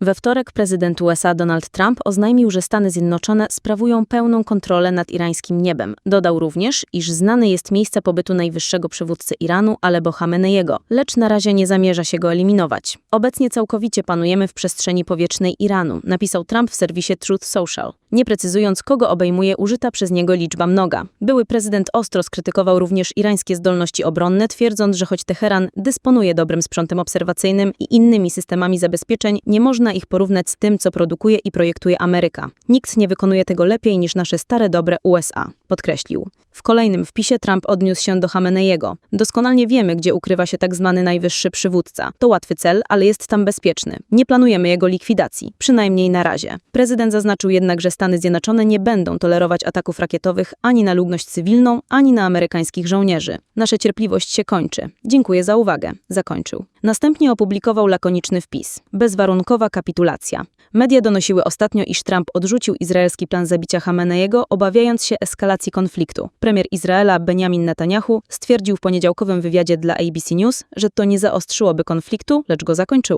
We wtorek prezydent USA Donald Trump oznajmił, że Stany Zjednoczone sprawują pełną kontrolę nad irańskim niebem. Dodał również, iż znane jest miejsce pobytu najwyższego przywódcy Iranu Alebo Khameneiego, lecz na razie nie zamierza się go eliminować. Obecnie całkowicie panujemy w przestrzeni powietrznej Iranu, napisał Trump w serwisie Truth Social, nie precyzując, kogo obejmuje użyta przez niego liczba mnoga. Były prezydent ostro skrytykował również irańskie zdolności obronne, twierdząc, że choć Teheran dysponuje dobrym sprzętem obserwacyjnym i innymi systemami zabezpieczeń, nie można ich porównać z tym, co produkuje i projektuje Ameryka. Nikt nie wykonuje tego lepiej niż nasze stare dobre USA, podkreślił. W kolejnym wpisie Trump odniósł się do Khameneiego. Doskonale wiemy, gdzie ukrywa się tak zwany najwyższy przywódca. To łatwy cel, ale jest tam bezpieczny. Nie planujemy jego likwidacji, przynajmniej na razie. Prezydent zaznaczył jednak, że Stany Zjednoczone nie będą tolerować ataków rakietowych ani na ludność cywilną, ani na amerykańskich żołnierzy. Nasza cierpliwość się kończy. Dziękuję za uwagę, zakończył. Następnie opublikował lakoniczny wpis. Bezwarunkowa kapitulacja. Media donosiły ostatnio, iż Trump odrzucił izraelski plan zabicia Khameneiego, obawiając się eskalacji konfliktu. Premier Izraela Benjamin Netanyahu stwierdził w poniedziałkowym wywiadzie dla ABC News, że to nie zaostrzyłoby konfliktu, lecz go zakończyło.